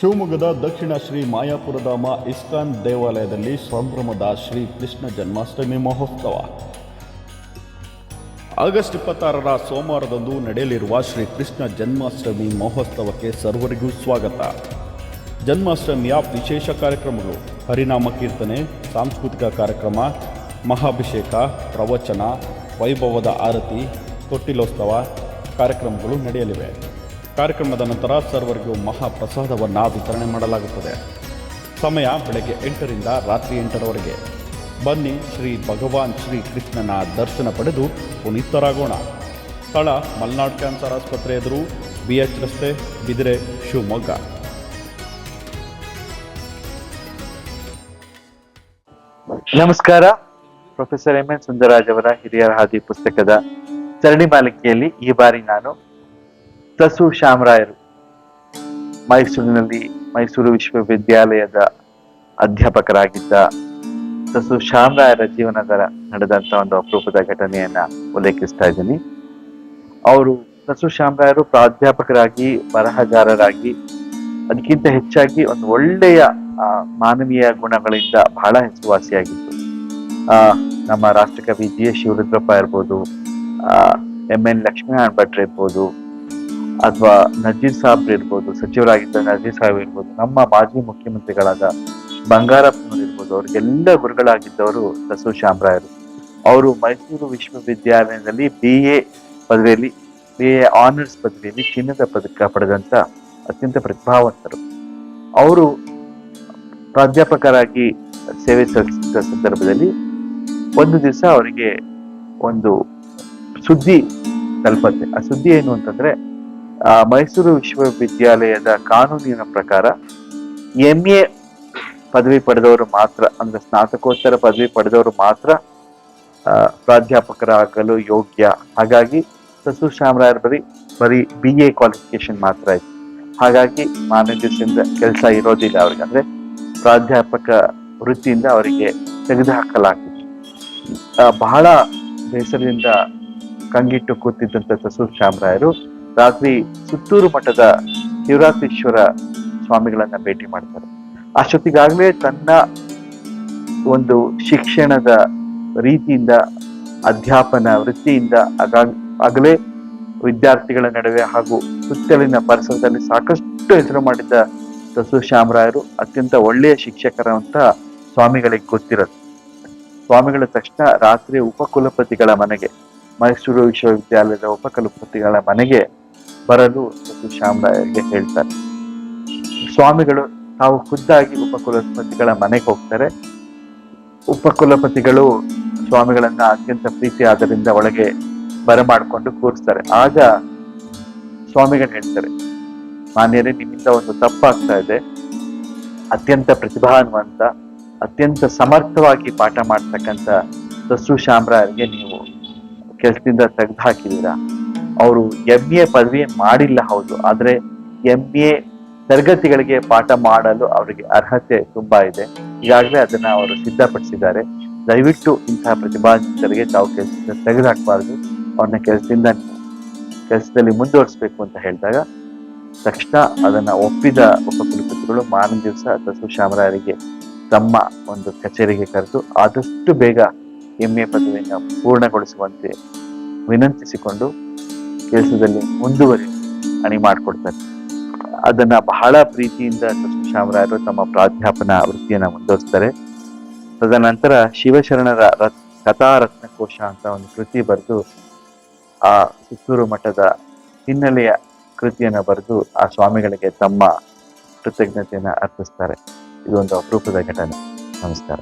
ಶಿವಮೊಗ್ಗದ ದಕ್ಷಿಣ ಶ್ರೀ ಮಾಯಾಪುರಧಾಮ ಇಸ್ಕಾನ್ ದೇವಾಲಯದಲ್ಲಿ ಸಂಭ್ರಮದ ಶ್ರೀ ಕೃಷ್ಣ ಜನ್ಮಾಷ್ಟಮಿ ಮಹೋತ್ಸವ. ಆಗಸ್ಟ್ ಇಪ್ಪತ್ತಾರರ ಸೋಮವಾರದಂದು ನಡೆಯಲಿರುವ ಶ್ರೀ ಕೃಷ್ಣ ಜನ್ಮಾಷ್ಟಮಿ ಮಹೋತ್ಸವಕ್ಕೆ ಸರ್ವರಿಗೂ ಸ್ವಾಗತ. ಜನ್ಮಾಷ್ಟಮಿಯ ವಿಶೇಷ ಕಾರ್ಯಕ್ರಮಗಳು, ಹರಿನಾಮ ಕೀರ್ತನೆ, ಸಾಂಸ್ಕೃತಿಕ ಕಾರ್ಯಕ್ರಮ, ಮಹಾಭಿಷೇಕ, ಪ್ರವಚನ, ವೈಭವದ ಆರತಿ, ತೊಟ್ಟಿಲೋತ್ಸವ ಕಾರ್ಯಕ್ರಮಗಳು ನಡೆಯಲಿವೆ. ಕಾರ್ಯಕ್ರಮದ ನಂತರ ಸರ್ವರಿಗೂ ಮಹಾಪ್ರಸಾದವನ್ನು ವಿತರಣೆ ಮಾಡಲಾಗುತ್ತದೆ. ಸಮಯ ಬೆಳಗ್ಗೆ ಎಂಟರಿಂದ ರಾತ್ರಿ ಎಂಟರವರೆಗೆ. ಬನ್ನಿ ಶ್ರೀ ಭಗವಾನ್ ಶ್ರೀ ಕೃಷ್ಣನ ದರ್ಶನ ಪಡೆದು ಪುನೀತರಾಗೋಣ. ಸ್ಥಳ ಮಲ್ನಾಡ್ ಕ್ಯಾನ್ಸರ್ ಆಸ್ಪತ್ರೆ ಎದುರು ಬಿ ರಸ್ತೆ, ಬಿದಿರೆ, ಶಿವಮೊಗ್ಗ. ನಮಸ್ಕಾರ. ಪ್ರೊಫೆಸರ್ ಎಂ ಎನ್ ಸುಂದರಾಜ್ ಅವರ ಹಿರಿಯರ ಹಾದಿ ಪುಸ್ತಕದ ಸರಣಿ ಮಾಲಿಕೆಯಲ್ಲಿ ಈ ಬಾರಿ ನಾನು ತಸು ಶ್ಯಾಮರಾಯರು. ಮೈಸೂರಿನಲ್ಲಿ ಮೈಸೂರು ವಿಶ್ವವಿದ್ಯಾಲಯದ ಅಧ್ಯಾಪಕರಾಗಿದ್ದ ತಸು ಶ್ಯಾಮರಾಯರ ಜೀವನದ ನಡೆದಂತ ಒಂದು ಅಪರೂಪದ ಘಟನೆಯನ್ನ ಉಲ್ಲೇಖಿಸ್ತಾ ಇದ್ದೀನಿ. ಅವರು ತಸು ಶ್ಯಾಮರಾಯರು ಪ್ರಾಧ್ಯಾಪಕರಾಗಿ ಬರಹಗಾರರಾಗಿ ಅದಕ್ಕಿಂತ ಹೆಚ್ಚಾಗಿ ಒಂದು ಒಳ್ಳೆಯ ಆ, ಮಾನವೀಯ ಗುಣಗಳಿಂದ ಬಹಳ ಹೆಸರುವಾಸಿಯಾಗಿತ್ತು ಆ ನಮ್ಮ ರಾಷ್ಟ್ರಕವಿ ಜಿ ಎಸ್ ಶಿವರುದ್ರಪ್ಪ ಇರ್ಬೋದು ಎಂ ಎನ್ ಲಕ್ಷ್ಮೀನಾರಾಯಣ ಭಟ್ ಇರ್ಬೋದು ಅಥವಾ ನಜೀರ್ ಸಾಬ್ ಇರ್ಬೋದು, ಸಚಿವರಾಗಿದ್ದ ನಜೀರ್ ಸಾಹೇಬ್ ಇರ್ಬೋದು, ನಮ್ಮ ಮಾಜಿ ಮುಖ್ಯಮಂತ್ರಿಗಳಾದ ಬಂಗಾರಪ್ಪನವ್ರು ಇರ್ಬೋದು, ಅವ್ರಿಗೆಲ್ಲ ಗುರುಗಳಾಗಿದ್ದವರು ದಸು ಶ್ಯಾಮರಾಯರು. ಅವರು ಮೈಸೂರು ವಿಶ್ವವಿದ್ಯಾಲಯದಲ್ಲಿ ಬಿ ಎ ಪದವಿಯಲ್ಲಿ ಬಿ ಎ ಆನರ್ಸ್ ಪದವಿಯಲ್ಲಿ ಚಿನ್ನದ ಪದಕ ಪಡೆದಂಥ ಅತ್ಯಂತ ಪ್ರತಿಭಾವಂತರು. ಅವರು ಪ್ರಾಧ್ಯಾಪಕರಾಗಿ ಸೇವೆ ಸಲ್ಲಿಸಿದ ಸಂದರ್ಭದಲ್ಲಿ ಒಂದು ದಿವಸ ಅವರಿಗೆ ಒಂದು ಸುದ್ದಿ ತಲುಪತ್ತೆ. ಆ ಸುದ್ದಿ ಏನು ಅಂತಂದ್ರೆ ಮೈಸೂರು ವಿಶ್ವವಿದ್ಯಾಲಯದ ಕಾನೂನಿನ ಪ್ರಕಾರ ಎಂ ಎ ಪದವಿ ಪಡೆದವರು ಮಾತ್ರ ಅಂದ್ರೆ ಸ್ನಾತಕೋತ್ತರ ಪದವಿ ಪಡೆದವರು ಮಾತ್ರ ಪ್ರಾಧ್ಯಾಪಕರಾಗಲು ಯೋಗ್ಯ. ಹಾಗಾಗಿ ಸಸು ಶಾಮರಾಯರ್ ಬರೀ ಬರೀ ಬಿ ಎ ಕ್ವಾಲಿಫಿಕೇಶನ್ ಮಾತ್ರ ಇತ್ತು ಹಾಗಾಗಿ ಮಾನವೀಯತೆಯಿಂದ ಕೆಲಸ ಇರೋದಿಲ್ಲ ಅವ್ರಿಗೆ. ಅಂದ್ರೆ ಪ್ರಾಧ್ಯಾಪಕ ವೃತ್ತಿಯಿಂದ ಅವರಿಗೆ ತೆಗೆದುಹಾಕಲಾಗಿತ್ತು ಆ, ಬಹಳ ಬೇಸರದಿಂದ ಕಂಗಿಟ್ಟು ಕೂತಿದ್ದಂತ ಸಸು ಶಾಮರಾಯರು ರಾತ್ರಿ ಸುತ್ತೂರು ಮಠದ ಶಿವರಾತ್ರೀಶ್ವರ ಸ್ವಾಮಿಗಳನ್ನ ಭೇಟಿ ಮಾಡ್ತಾರೆ. ಅಷ್ಟೊತ್ತಿಗಾಗಲೇ ತನ್ನ ಒಂದು ಶಿಕ್ಷಣದ ರೀತಿಯಿಂದ, ಅಧ್ಯಾಪನ ವೃತ್ತಿಯಿಂದ ಆಗಲೇ ವಿದ್ಯಾರ್ಥಿಗಳ ನಡುವೆ ಹಾಗೂ ಸುತ್ತಲಿನ ಪರಿಸರದಲ್ಲಿ ಸಾಕಷ್ಟು ಹೆಸರು ಮಾಡಿದ್ದ ತಸು ಶ್ಯಾಮರಾಯರು ಅತ್ಯಂತ ಒಳ್ಳೆಯ ಶಿಕ್ಷಕರ ಅಂತ ಸ್ವಾಮಿಗಳಿಗೆ ಗೊತ್ತಿರೋದು. ಸ್ವಾಮಿಗಳ ತಕ್ಷಣ ರಾತ್ರಿ ಉಪಕುಲಪತಿಗಳ ಮನೆಗೆ, ಮೈಸೂರು ವಿಶ್ವವಿದ್ಯಾಲಯದ ಉಪಕುಲಪತಿಗಳ ಮನೆಗೆ ಬರಲು ಸತಿ ಶಾಮರಾಯರಿಗೆ ಹೇಳ್ತಾರೆ. ಸ್ವಾಮಿಗಳು ತಾವು ಖುದ್ದಾಗಿ ಉಪಕುಲಪತಿಗಳ ಮನೆಗೆ ಹೋಗ್ತಾರೆ. ಉಪಕುಲಪತಿಗಳು ಸ್ವಾಮಿಗಳನ್ನ ಅತ್ಯಂತ ಪ್ರೀತಿ ಆದರಿಂದ ಒಳಗೆ ಬರಮಾಡಿಕೊಂಡು ಕೂರಿಸ್ತಾರೆ. ಆಗ ಸ್ವಾಮಿಗಳು ಹೇಳ್ತಾರೆ, ಮಾನ್ಯರೇ, ನಿಮ್ಮಿಂದ ಒಂದು ತಪ್ಪಾಗ್ತಾ ಇದೆ. ಅತ್ಯಂತ ಪ್ರತಿಭಾನ್ವಂತ, ಅತ್ಯಂತ ಸಮರ್ಥವಾಗಿ ಪಾಠ ಮಾಡ್ತಕ್ಕಂಥ ದಸ್ಸು ಶಾಮರಾಯರಿಗೆ ನೀವು ಕೆಲಸದಿಂದ ತೆಗೆದು ಹಾಕಿದೀರಾ ಅವರು ಎಂ ಎ ಪದವಿ ಮಾಡಿಲ್ಲ ಹೌದು, ಆದರೆ ಎಂ ಎ ತರಗತಿಗಳಿಗೆ ಪಾಠ ಮಾಡಲು ಅವರಿಗೆ ಅರ್ಹತೆ ತುಂಬಾ ಇದೆ. ಈಗಾಗಲೇ ಅದನ್ನ ಅವರು ಸಿದ್ಧಪಡಿಸಿದ್ದಾರೆ. ದಯವಿಟ್ಟು ಇಂತಹ ಪ್ರತಿಭಾನ್ವಿತರಿಗೆ ತಾವು ಕೆಲಸದಿಂದ ತೆಗೆದುಹಾಕಬಾರ್ದು ಅವ್ರನ್ನ ಕೆಲಸದಿಂದ, ಕೆಲಸದಲ್ಲಿ ಮುಂದುವರಿಸಬೇಕು ಅಂತ ಹೇಳಿದಾಗ, ತಕ್ಷಣ ಅದನ್ನ ಒಪ್ಪಿದ ಉಪಕುಲಪತಿಗಳು ಮಾರನೇ ದಿವಸ ಅಥವಾ ಸುಶಾಮರಾಯರಿಗೆ ತಮ್ಮ ಒಂದು ಕಚೇರಿಗೆ ಕರೆದು ಆದಷ್ಟು ಬೇಗ ಎಂ ಎ ಪದವಿಯನ್ನು ಪೂರ್ಣಗೊಳಿಸುವಂತೆ ವಿನಂತಿಸಿಕೊಂಡು ಕೆಲಸದಲ್ಲಿ ಮುಂದುವರಿ ಅಣಿ ಮಾಡಿಕೊಡ್ತಾರೆ. ಅದನ್ನ ಬಹಳ ಪ್ರೀತಿಯಿಂದ ಶಾಮರಾಯರು ತಮ್ಮ ಪ್ರಾಧ್ಯಾಪನ ವೃತ್ತಿಯನ್ನ ಮುಂದುವರಿಸ್ತಾರೆ. ತದನಂತರ ಶಿವಶರಣರ ರತ್ ಕಥಾರತ್ನಕೋಶ ಅಂತ ಒಂದು ಕೃತಿ ಬರೆದು, ಆ ಸುತ್ತೂರು ಮಠದ ಹಿನ್ನೆಲೆಯ ಕೃತಿಯನ್ನು ಬರೆದು ಆ ಸ್ವಾಮಿಗಳಿಗೆ ತಮ್ಮ ಕೃತಜ್ಞತೆಯನ್ನು ಅರ್ಪಿಸ್ತಾರೆ. ಇದೊಂದು ಅಪರೂಪದ ಘಟನೆ. ನಮಸ್ಕಾರ.